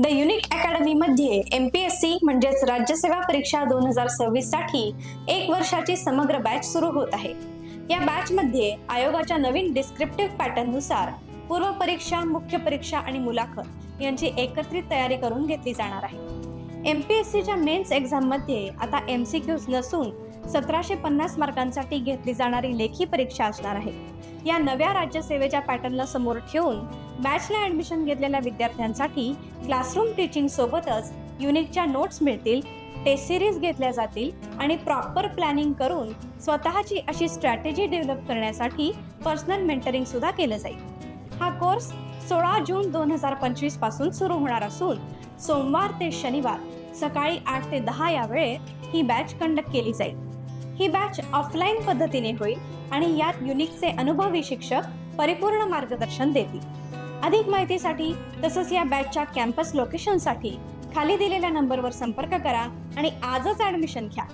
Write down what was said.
The unique अकॅडमीमध्ये M P S C म्हणजेच राज्यसेवा परीक्षा दोन हजार सव्वीससाठी एक वर्षाची समग्र बॅच सुरू होत आहे. या बॅचमध्ये आयोगाच्या नवीन डिस्क्रिप्टिव्ह पॅटर्ननुसार पूर्व परीक्षा मुख्य परीक्षा आणि मुलाखत यांची एकत्रित तयारी करून घेतली जाणार आहे. एम पी एस सीच्या मेन्स एक्झाममध्ये आता एम सी क्यूज नसून सतराशे पन्नास मार्कांसाठी घेतली जाणारी लेखी परीक्षा असणार आहे. या नव्या राज्यसेवेच्या पॅटर्नला समोर ठेवून बॅचला ॲडमिशन घेतलेल्या विद्यार्थ्यांसाठी क्लासरूम टीचिंग सोबतच युनिकच्या नोट्स मिळतील टेस्ट सिरीज घेतल्या जातील आणि प्रॉपर प्लॅनिंग करून स्वतःची अशी स्ट्रॅटेजी डेव्हलप करण्यासाठी पर्सनल मेंटरिंग सुद्धा केलं जाईल. हा कोर्स सोळा जून दोन हजार पंचवीसपासून सुरू होणार असून सोमवार ते शनिवार सकाळी आठ ते दहा या वेळेत ही बॅच कंडक्ट केली जाईल. ही बॅच ऑफलाईन पद्धतीने होईल आणि यात युनिकचे अनुभवी शिक्षक परिपूर्ण मार्गदर्शन देतील. अधिक माहितीसाठी तसंच या बॅचच्या कॅम्पस लोकेशनसाठी खाली दिलेल्या नंबरवर संपर्क करा आणि आजच ॲडमिशन घ्या.